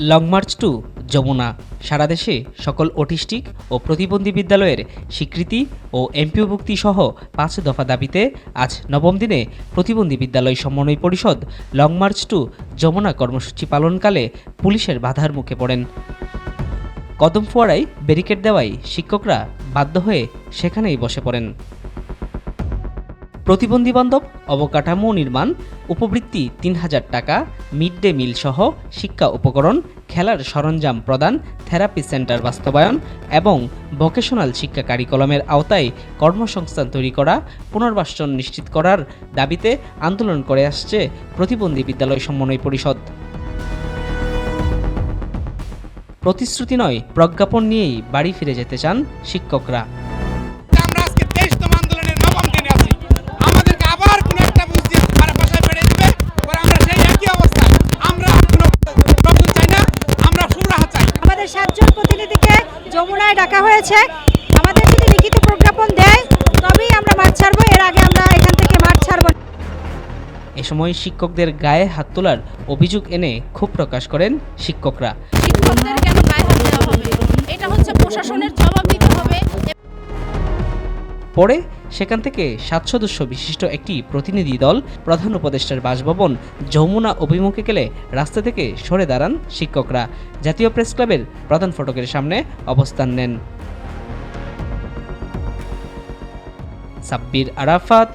Long march to Jamuna. সারা দেশে সকল autistic ও প্রতিবন্ধী বিদ্যালয়ের স্বীকৃতি ও এমপিওভুক্তি সহ পাঁচ দফা দাবিতে আজ নবম দিনে প্রতিবন্ধী বিদ্যালয় সমন্বয় পরিষদ লং মার্চ টু যমুনা কর্মসূচি পালনকালে পুলিশের বাধার মুখে পড়েন। কদম ফোয়ারায় ব্যারিকেড দেওয়ায় শিক্ষকরা বাধ্য হয়ে সেখানেই বসে পড়েন। প্রতিবন্ধী বান্ধব অবকাঠামো নির্মাণ, উপবৃত্তি তিন হাজার টাকা, মিড ডে মিল সহ শিক্ষা উপকরণ, খেলার সরঞ্জাম প্রদান, থেরাপি সেন্টার বাস্তবায়ন এবং ভোকেশনাল শিক্ষা কারিকলমের আওতায় কর্মসংস্থান তৈরি করা, পুনর্বাসন নিশ্চিত করার দাবিতে আন্দোলন করে আসছে প্রতিবন্ধী বিদ্যালয় সমন্বয় পরিষদ। প্রতিশ্রুতি নয়, প্রজ্ঞাপন নিয়েই বাড়ি ফিরে যেতে চান শিক্ষকরা। প্রতিনিধিকে যমুনায় ডাকা হয়েছে। আমাদের যদি লিখিত প্রজ্ঞাপন দেয় তবেই আমরা মাঠ ছাড়বো। এর আগে আমরা এখান থেকে মাঠ ছাড়বো এ সময় শিক্ষকদের গায়ে হাত তোলার অভিযোগ এনে খুব প্রকাশ করেন শিক্ষকরা। শিক্ষকদের কেন গায়ে হাত দেওয়া হবে? এটা হচ্ছে প্রশাসনের জবাব দিতে হবে। পরে সেখান থেকে সাত সদস্য বিশিষ্ট একটি প্রতিনিধি দল প্রধান উপদেষ্টার বাসভবন যমুনা অভিমুখে গেলে রাস্তা থেকে সরে দাঁড়ান শিক্ষকরা। জাতীয় প্রেস ক্লাবের প্রধান ফটকের সামনে অবস্থান নেন। সাব্বির আরাফাত,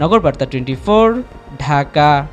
নগরবার্তা টোয়েন্টি ঢাকা।